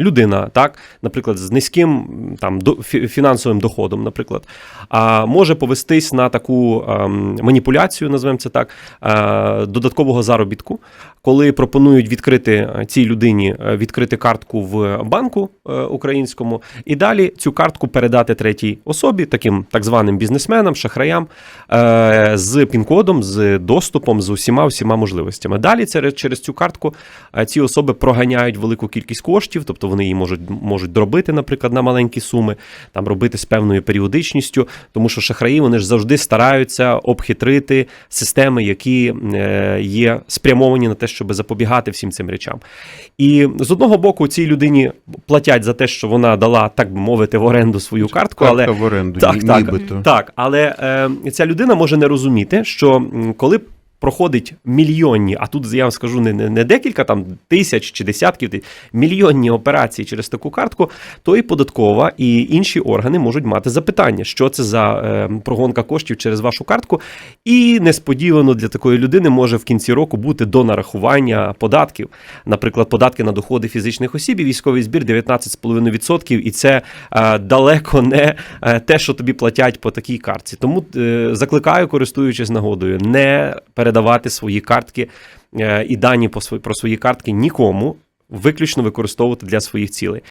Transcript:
людина, так, наприклад, з низьким там до, фінансовим доходом, наприклад, а, може повестись на таку ем, маніпуляцію, називаємо це так, е, додаткового заробітку, коли пропонують відкрити е, цій людині е, відкрити картку в банку е, українському, і далі цю картку передати третій особі, таким так званим бізнесменам, шахраям, з пін-кодом, з доступом, з усіма усіма можливостями. Далі через, цю картку ці особи проганяють велику кількість коштів, тобто вони її можуть, можуть дробити, наприклад, на маленькі суми, там робити з певною періодичністю, тому що шахраї вони ж завжди стараються обхитрити системи, які є спрямовані на те, щоб запобігати всім цим речам. І з одного боку, цій людині платять за те, що вона дала, так би мовити, в оренду свою картку, але в оренду, так, ні- так, нібито. так, але е, ця людина може не розуміти, що коли проходить мільйонні, а тут я вам скажу не, не, декілька там тисяч чи десятків, мільйонні операції через таку картку, то і податкова, і інші органи можуть мати запитання, що це за е, прогонка коштів через вашу картку. І несподівано для такої людини може в кінці року бути до нарахування податків, наприклад, податки на доходи фізичних осіб і військовий збір 19,5%, і це е, далеко не е, те, що тобі платять по такій картці. Тому е, закликаю, користуючись нагодою, не передавати свої картки е, і дані про свої картки нікому, виключно використовувати для своїх цілей.